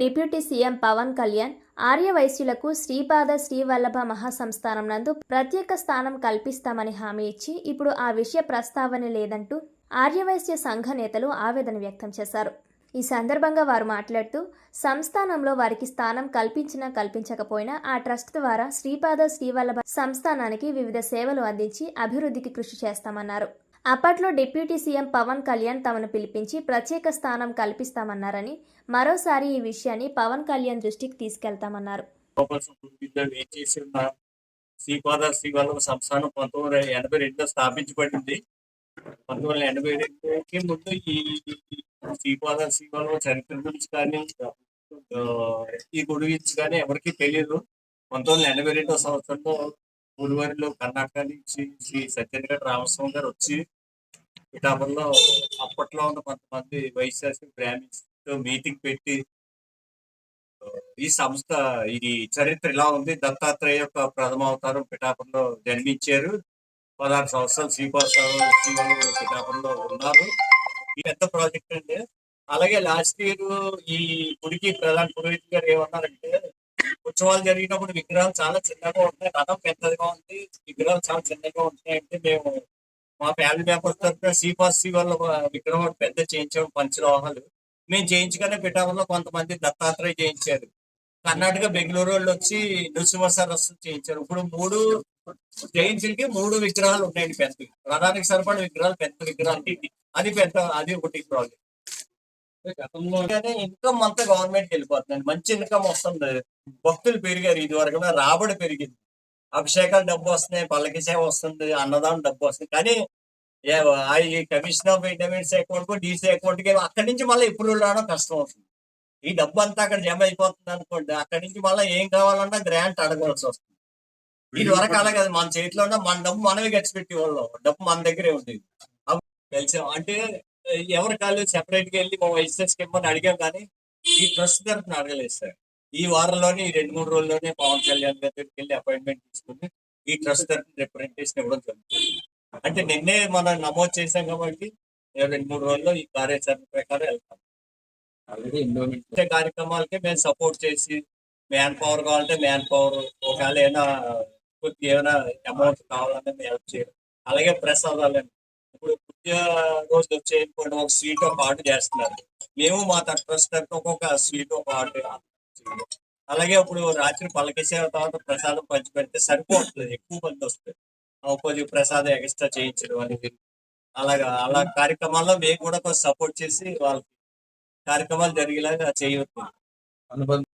Deputy CM Pawan Kalyan ఆర్యవైశ్యులకు శ్రీపాద శ్రీవల్లభ మహాసంస్థానం నందు ప్రత్యేక స్థానం కల్పిస్తామని హామీ ఇచ్చి ఇప్పుడు ఆ విషయ ప్రస్తావన లేదంటూ ఆర్యవైశ్య సంఘ నేతలు ఆవేదన వ్యక్తం చేశారు. ఈ సందర్భంగా వారు మాట్లాడుతూ సంస్థానంలో వారికి స్థానం కల్పించినా కల్పించకపోయినా ఆ ట్రస్ట్ ద్వారా శ్రీపాద శ్రీవల్లభ సంస్థానానికి వివిధ సేవలు అందించి అభివృద్ధికి కృషి చేస్తామన్నారు. అప్పట్లో డిప్యూటీ సీఎం పవన్ కళ్యాణ్ తమను పిలిపించి ప్రత్యేక స్థానం కల్పిస్తామన్నారని మరోసారి ఈ విషయాన్ని పవన్ కళ్యాణ్ దృష్టికి తీసుకెళ్తామన్నారు. శ్రీపాద శ్రీవల్లభ సంస్థానం పంతొమ్మిది వందల ఎనభై రెండులో స్థాపించబడింది. పంతొమ్మిది వందల ఎనభై రెండుకి ముందు ఈ శ్రీపాద శ్రీవల్లభ చరిత్ర గురించి కానీ ఈ గుడి గురించి కానీ ఎవరికి తెలియదు పంతొమ్మిది వందల ఎనభై రెండో సంవత్సరంలో గురువారిలో కర్ణాటక నుంచి శ్రీ సత్యనగర్ రామస్వామి గారు వచ్చి పిఠాపురంలో అప్పట్లో ఉన్న కొంతమంది వైశ్యాసి బ్రాహ్మిన్స్తో మీటింగ్ పెట్టి ఈ సంస్థ ఇది చరిత్ర ఇలా ఉంది. దత్తాత్రేయ యొక్క ప్రథమ అవతారం పిఠాపురంలో జన్మించారు. పదహారు సంవత్సరాలు శ్రీపాద శ్రీవారు పిఠాపురంలో ఉన్నారు. ఈ పెద్ద ప్రాజెక్ట్ అండి. అలాగే లాస్ట్ ఇయర్ ఈ గుడికి ప్రధాన పురోహిత్ గారు ఏమన్నారంటే ఉత్సవాలు జరిగినప్పుడు విగ్రహాలు చాలా చిన్నగా ఉంటాయి. రథం పెద్దదిగా ఉంది. విగ్రహాలు చాలా చిన్నగా ఉంటాయి అంటే మేము మా ఫ్యామిలీ మెంబర్స్ తరఫున శ్రీ వాళ్ళ విగ్రహం పెద్ద చేయించాము పంచలోహాలు మేము చేయించగానే పిఠాపురంలో కొంతమంది దత్తాత్రేయ చేయించారు. కర్ణాటక బెంగళూరు వాళ్ళు వచ్చి నృసింహ సరస్సు చేయించారు. ఇప్పుడు మూడు జయంతులకి మూడు విగ్రహాలు ఉన్నాయండి పెద్ద. రథానికి సరిపడిన విగ్రహాలు పెద్ద విగ్రహాలు. అది పెద్ద అది ఒకటి ప్రాజెక్ట్. ఇన్కమ్ అంతా గవర్నమెంట్ వెళ్ళిపోతుంది మంచి ఇన్కమ్ వస్తుంది. భక్తులు పెరిగారు. ఇది వరకు రాబడి పెరిగింది. అభిషేకాలు డబ్బు వస్తున్నాయి పల్లకి సేవ వస్తుంది అన్నదానం డబ్బు వస్తుంది. కానీ ఏ- ఈ commission of intermediates account DC అకౌంట్కి అక్కడి నుంచి మళ్ళీ ఇప్పుడు రావడం కష్టం అవుతుంది ఈ డబ్బు అంతా అక్కడ జమ అయిపోతుంది అనుకోండి అక్కడి నుంచి మళ్ళీ ఏం కావాలన్నా గ్రాంట్ అడగవలసి వస్తుంది. ఇది వరకు అలాగే మన చేతిలో ఉన్న మన డబ్బు మనమే ఖర్చు పెట్టేవాళ్ళం. డబ్బు మన దగ్గరే ఉండేది. తెలిసాం అంటే ఎవరి కాళ్ళు సెపరేట్గా వెళ్ళి మా వైఎస్ఎస్ ఇమ్మని అడిగాం కానీ ఈ ట్రస్ట్ తరఫున అడగలేదు సార్. ఈ వారంలోనే ఈ రెండు మూడు రోజుల్లోనే పవన్ కళ్యాణ్ గారి దగ్గరికి వెళ్ళి అపాయింట్మెంట్ తీసుకుని ఈ ట్రస్ట్ తరఫున రిప్రజెంటేషన్ ఇవ్వడం జరుగుతుంది. అంటే నిన్నే మనం నమోదు చేశాం కాబట్టి రెండు మూడు రోజుల్లో ఈ కార్యాచరణ ప్రకారం వెళ్తాం. ఆల్రెడీ ఇచ్చే కార్యక్రమాలకి మేము సపోర్ట్ చేసి మ్యాన్ పవర్ కావాలంటే మ్యాన్ పవర్ ఒకవేళ ఏమైనా కొద్ది ఏమైనా అమౌంట్ కావాలంటే మేము help చేయడం. అలాగే ప్రసాదాలు ఇప్పుడు పుట్టిన రోజు వచ్చే ఒక స్వీట్ ఒక ఆర్డర్ చేస్తున్నారు. మేము మా ట్రస్ట్ తరఫున ఒక్కొక్క స్వీట్ ఒక ఆర్డర్ అలాగే ఇప్పుడు రాత్రి పలకేసే తర్వాత ప్రసాదం పంచి పెడితే సరిపోతుంది ఎక్కువ మంది వస్తుంది కొద్దిగా ప్రసాదం ఎక్స్ట్రా చేయించడం అనేది అలాగా అలా కార్యక్రమాల్లో మేము కూడా కొంచెం సపోర్ట్ చేసి వాళ్ళకి కార్యక్రమాలు జరిగేలాగా చేయవచ్చు అనుబంధం